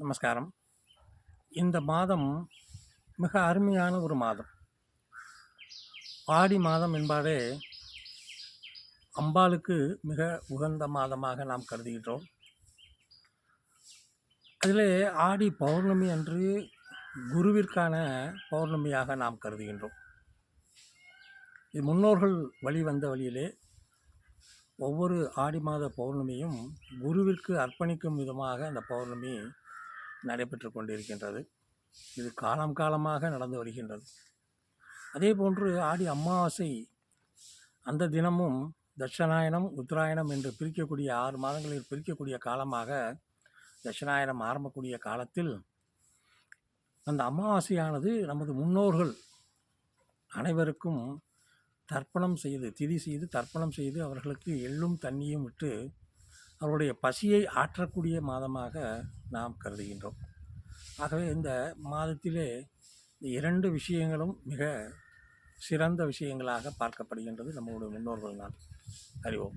நமஸ்காரம். இந்த மாதம் மிக அருமையான ஒரு மாதம். ஆடி மாதம் என்பதே அம்பாளுக்கு மிக உகந்த மாதமாக நாம் கருதுகின்றோம். அதிலே ஆடி பௌர்ணமி அன்று குருவிற்கான பௌர்ணமியாக நாம் கருதுகின்றோம். இது முன்னோர்கள் வழி வந்த வழியிலே ஒவ்வொரு ஆடி மாத பௌர்ணமியும் குருவிற்கு அர்ப்பணிக்கும் விதமாக அந்த பௌர்ணமி நடைபெற்று கொண்டிருக்கின்றது. இது காலம் காலமாக நடந்து வருகின்றது. அதே போன்று ஆடி அமாவாசை அந்த தினமும் தட்சநாயனம் உத்தராயணம் என்று பிரிக்கக்கூடிய ஆறு மாதங்களில் பிரிக்கக்கூடிய காலமாக தட்சநாயனம் ஆரம்பக்கூடிய காலத்தில் அந்த அமாவாசையானது நமது முன்னோர்கள் அனைவருக்கும் தர்ப்பணம் செய்து திதி செய்து தர்ப்பணம் செய்து அவர்களுக்கு எள்ளும் தண்ணியும் விட்டு அவருடைய பசியை ஆற்றக்கூடிய மாதமாக நாம் கருதுகின்றோம். ஆகவே இந்த மாதத்திலே இந்த இரண்டு விஷயங்களும் மிக சிறந்த விஷயங்களாக பார்க்கப்படுகின்றது நம்முடைய முன்னோர்கள். நான் அறிவோம்.